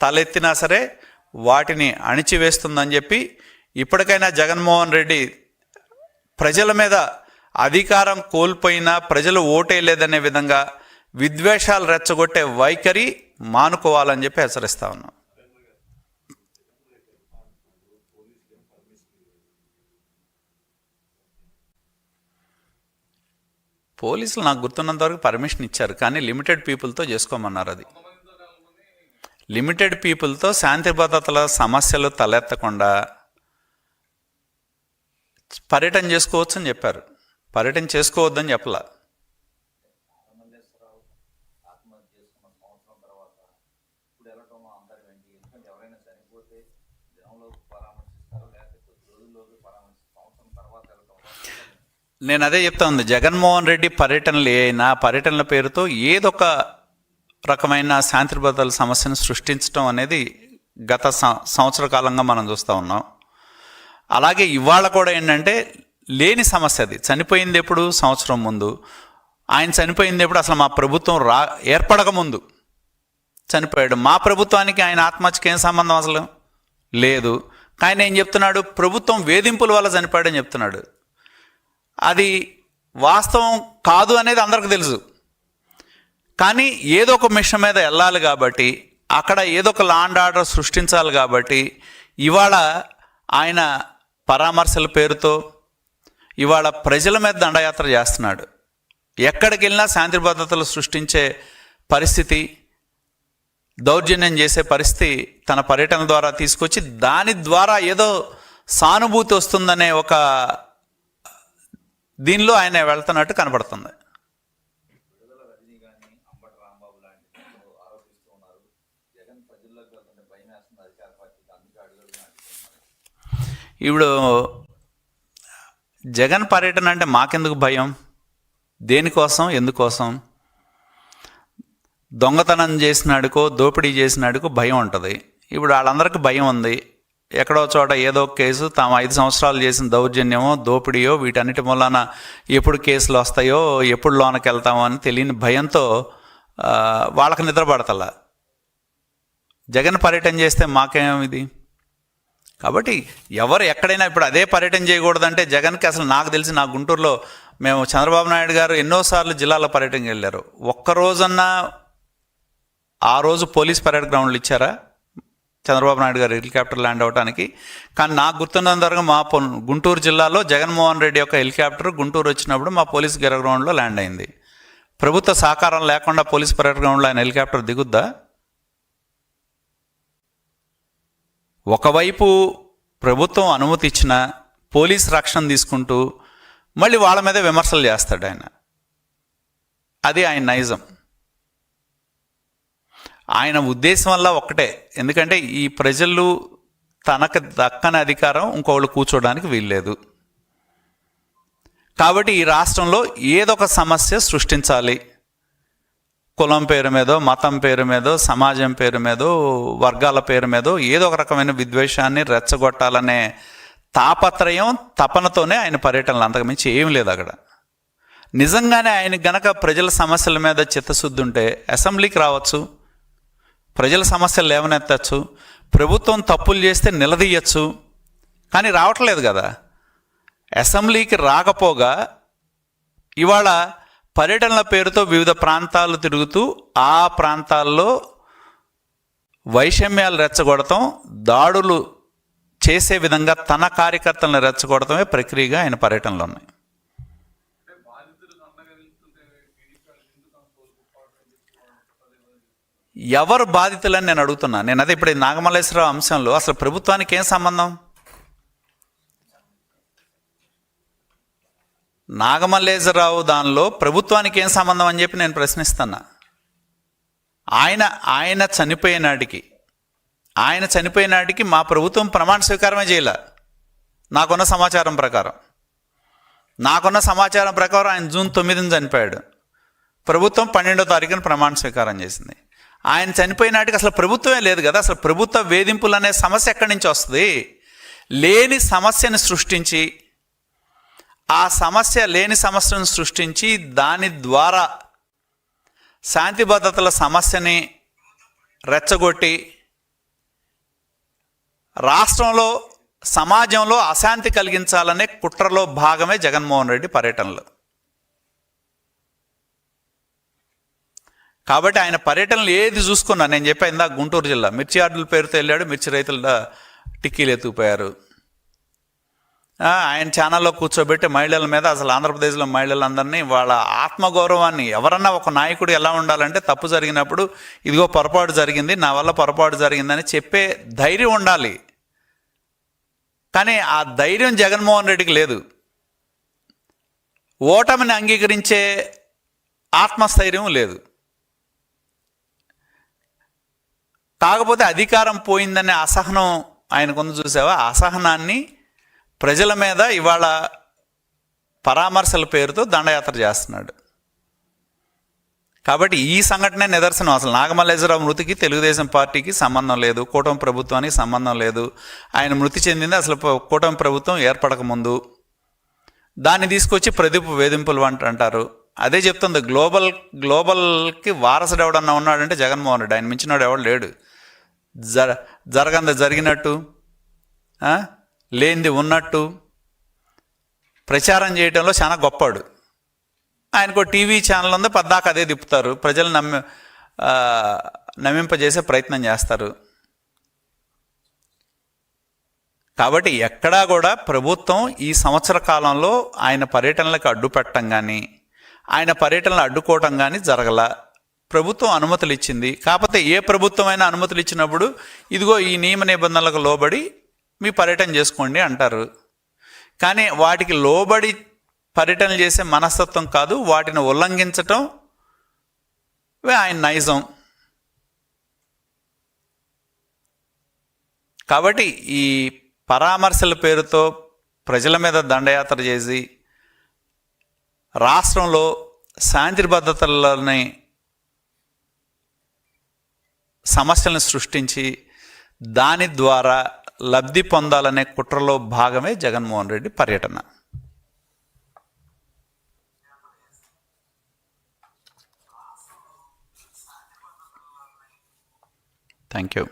తలెత్తినా సరే వాటిని అణిచివేస్తుందని చెప్పి ఇప్పటికైనా జగన్మోహన్ రెడ్డి ప్రజల మీద అధికారం కోల్పోయినా ప్రజలు ఓటేయలేదనే విధంగా విద్వేషాలు రెచ్చగొట్టే వైఖరి మానుకోవాలని చెప్పి హెచ్చరిస్తా ఉన్నాం. పోలీసులు నాకు గుర్తున్నంత వరకు పర్మిషన్ ఇచ్చారు కానీ లిమిటెడ్ పీపుల్తో చేసుకోమన్నారు అది. లిమిటెడ్ పీపుల్తో శాంతి భద్రతల సమస్యలు తలెత్తకుండా పర్యటన చేసుకోవచ్చు అని చెప్పారు. పర్యటన చేసుకోవద్దని చెప్పలా. నేను అదే చెప్తా ఉంది. జగన్మోహన్ రెడ్డి పర్యటనలు అయినా పర్యటనల పేరుతో ఏదొక రకమైన శాంతి భద్రతల సమస్యను సృష్టించడం అనేది గత సం- సంవత్సర కాలంగా మనం చూస్తూ ఉన్నాం. అలాగే ఇవాళ కూడా ఏంటంటే లేని సమస్య అది. చనిపోయింది ఎప్పుడు? సంవత్సరం ముందు. ఆయన చనిపోయింది ఎప్పుడు? అసలు మా ప్రభుత్వం రా ఏర్పడక ముందు. చనిపోయాడు. మా ప్రభుత్వానికి ఆయన ఆత్మహత్యకి ఏం సంబంధం అసలు? లేదు. ఆయన ఏం చెప్తున్నాడు? ప్రభుత్వం వేధింపుల వల్ల చనిపోయాడని చెప్తున్నాడు. అది వాస్తవం కాదు అనేది అందరికి తెలుసు. కానీ ఏదో ఒక మిషన్ మీద వెళ్ళాలి కాబట్టి అక్కడ ఏదో ఒక లాండ్ ఆర్డర్ సృష్టించాలి కాబట్టి ఇవాళ ఆయన పరామర్శల పేరుతో ఇవాళ ప్రజల మీద దండయాత్ర చేస్తున్నాడు. ఎక్కడికి వెళ్ళినా శాంతి భద్రతలు సృష్టించే పరిస్థితి దౌర్జన్యం చేసే పరిస్థితి తన పర్యటన ద్వారా తీసుకొచ్చి దాని ద్వారా ఏదో సానుభూతి వస్తుందనే ఒక దీనిలో ఆయన వెళ్తున్నట్టు కనబడుతుంది. ఇప్పుడు జగన్ పర్యటన అంటే మాకెందుకు భయం? దేనికోసం? ఎందుకోసం? దొంగతనం చేసినాడుకో దోపిడీ చేసినాడుకో భయం ఉంటుంది. ఇప్పుడు వాళ్ళందరికీ భయం ఉంది. ఎక్కడో చోట ఏదో ఒక కేసు తాము ఐదు సంవత్సరాలు చేసిన దౌర్జన్యమో దోపిడీయో వీటన్నిటి మూలాన ఎప్పుడు కేసులు వస్తాయో ఎప్పుడు లోనకి వెళ్తామో అని తెలియని భయంతో వాళ్ళకి నిద్రపడతల జగన్ పర్యటన చేస్తే మాకేం ఇది? కాబట్టి ఎవరు ఎక్కడైనా ఇప్పుడు అదే పర్యటన చేయకూడదంటే జగన్కి అసలు నాకు తెలిసి నా గుంటూరులో మేము చంద్రబాబు నాయుడు గారు ఎన్నోసార్లు జిల్లాలో పర్యటనకి వెళ్ళారు. ఒక్కరోజన్నా ఆ రోజు పోలీస్ పరేడ్ గ్రౌండ్లు ఇచ్చారా? చంద్రబాబు నాయుడు గారు హెలికాప్టర్ ల్యాండ్ అవడానికి కానీ నాకు గుర్తున్నంత వరకు మా గుంటూరు జిల్లాలో జగన్మోహన్ రెడ్డి యొక్క హెలికాప్టర్ గుంటూరు వచ్చినప్పుడు మా పోలీస్ గెర గ్రౌండ్లో ల్యాండ్ అయింది. ప్రభుత్వ సహకారం లేకుండా పోలీస్ పరేడ్ గ్రౌండ్లో ఆయన హెలికాప్టర్ దిగుద్దా? ఒకవైపు ప్రభుత్వం అనుమతి ఇచ్చిన పోలీస్ రక్షణ తీసుకుంటూ మళ్ళీ వాళ్ళ మీద విమర్శలు చేస్తాడు ఆయన. అది ఆయన నైజం. ఆయన ఉద్దేశం వల్ల ఒక్కటే. ఎందుకంటే ఈ ప్రజలు తనకు దక్కని అధికారం ఇంకొకళ్ళు కూర్చోడానికి వీల్లేదు. కాబట్టి ఈ రాష్ట్రంలో ఏదొక సమస్య సృష్టించాలి. కులం పేరు మీదో మతం పేరు మీదో సమాజం పేరు మీదో వర్గాల పేరు మీదో ఏదో ఒక రకమైన విద్వేషాన్ని రెచ్చగొట్టాలనే తాపత్రయం తపనతోనే ఆయన పర్యటనలు అంతకుమించి ఏం లేదు అక్కడ. నిజంగానే ఆయన గనక ప్రజల సమస్యల మీద చిత్తశుద్ధి ఉంటే అసెంబ్లీకి రావచ్చు ప్రజల సమస్యలు లేవనెత్తచ్చు ప్రభుత్వం తప్పులు చేస్తే నిలదీయచ్చు కానీ రావట్లేదు కదా. అసెంబ్లీకి రాకపోగా ఇవాళ పర్యటనల పేరుతో వివిధ ప్రాంతాలు తిరుగుతూ ఆ ప్రాంతాల్లో వైషమ్యాలు రెచ్చగొడటం దాడులు చేసే విధంగా తన కార్యకర్తలను రెచ్చగొడటమే ప్రక్రియగా ఆయన పర్యటనలు ఉన్నాయి. ఎవరు బాధితులని నేను అడుగుతున్నా? నేను అదే ఇప్పుడు నాగమల్లేశ్వరరావు అంశంలో అసలు ప్రభుత్వానికి ఏం సంబంధం? నాగమల్లేశ్వరరావు దానిలో ప్రభుత్వానికి ఏం సంబంధం అని చెప్పి నేను ప్రశ్నిస్తున్నా. ఆయన ఆయన చనిపోయినాటికి ఆయన చనిపోయినాటికి మా ప్రభుత్వం ప్రమాణ స్వీకారమే చేయలే. నాకున్న సమాచారం ప్రకారం. నాకున్న సమాచారం ప్రకారం ఆయన జూన్ తొమ్మిదిని చనిపోయాడు. ప్రభుత్వం పన్నెండో తారీఖున ప్రమాణ స్వీకారం చేసింది. ఆయన చనిపోయినాటికి అసలు ప్రభుత్వమే లేదు కదా. అసలు ప్రభుత్వ వేధింపులు అనే సమస్య ఎక్కడి నుంచి వస్తుంది? లేని సమస్యను సృష్టించి ఆ సమస్య లేని సమస్యను సృష్టించి దాని ద్వారా శాంతి భద్రతల సమస్యని రెచ్చగొట్టి రాష్ట్రంలో సమాజంలో అశాంతి కలిగించాలనే కుట్రలో భాగమే జగన్మోహన్ రెడ్డి పర్యటనలు. కాబట్టి ఆయన పర్యటనలు ఏది చూసుకున్నా నేను చెప్పాను ఇందా గుంటూరు జిల్లా మిర్చి యార్డుల పేరుతో వెళ్ళాడు మిర్చి రైతుల టిక్కీలు ఎత్తుకుపోయారు. ఆయన ఛానల్లో కూర్చోబెట్టి మహిళల మీద అసలు ఆంధ్రప్రదేశ్లో మహిళలందరినీ వాళ్ళ ఆత్మగౌరవాన్ని ఎవరన్నా ఒక నాయకుడు ఎలా ఉండాలంటే తప్పు జరిగినప్పుడు ఇదిగో పొరపాటు జరిగింది నా వల్ల పొరపాటు జరిగిందని చెప్పే ధైర్యం ఉండాలి. కానీ ఆ ధైర్యం జగన్మోహన్ రెడ్డికి లేదు. ఓటమిని అంగీకరించే ఆత్మస్థైర్యం లేదు. కాకపోతే అధికారం పోయిందనే అసహనం ఆయనకుంది చూసావా? అసహనాన్ని ప్రజల మీద ఇవాళ పరామర్శల పేరుతో దండయాత్ర చేస్తున్నాడు. కాబట్టి ఈ సంఘటనే నిదర్శనం అసలు. నాగమల్లేశ్వరరావు మృతికి తెలుగుదేశం పార్టీకి సంబంధం లేదు కూటమి ప్రభుత్వానికి సంబంధం లేదు. ఆయన మృతి చెందింది అసలు కూటమి ప్రభుత్వం ఏర్పడక ముందు. దాన్ని తీసుకొచ్చి ప్రదీప్ వేధింపులు అంట అంటారు. అదే చెప్తుంది గ్లోబల్ గ్లోబల్కి వారసుడు ఎవడన్నా ఉన్నాడంటే జగన్మోహన్ రెడ్డి. ఆయన మించినోడు ఎవడు లేడు. జర జరగంద జరిగినట్టు లేనిది ఉన్నట్టు ప్రచారం చేయడంలో చాలా గొప్పాడు. ఆయనకు టీవీ ఛానల్ ఉంది పద్దాక అదే తిప్పుతారు. ప్రజలు నమ్మి నమ్మింపజేసే ప్రయత్నం చేస్తారు. కాబట్టి ఎక్కడా కూడా ప్రభుత్వం ఈ సంవత్సర కాలంలో ఆయన పర్యటనలకు అడ్డు పెట్టడం కానీ ఆయన పర్యటనలు అడ్డుకోవటం కానీ జరగల. ప్రభుత్వం అనుమతులు ఇచ్చింది. కాకపోతే ఏ ప్రభుత్వమైనా అనుమతులు ఇచ్చినప్పుడు ఇదిగో ఈ నియమ నిబంధనలకు లోబడి మీ పర్యటన చేసుకోండి అంటారు. కానీ వాటికి లోబడి పర్యటనలు చేసే మనస్తత్వం కాదు వాటిని ఉల్లంఘించటం వే ఆయన నైజం. కాబట్టి ఈ పరామర్శల పేరుతో ప్రజల మీద దండయాత్ర చేసి రాష్ట్రంలో శాంతి భద్రతలని సమస్యలను సృష్టించి దాని ద్వారా లబ్ధి పొందాలనే కుట్రలో భాగమే జగన్మోహన్ రెడ్డి పర్యటన. Thank you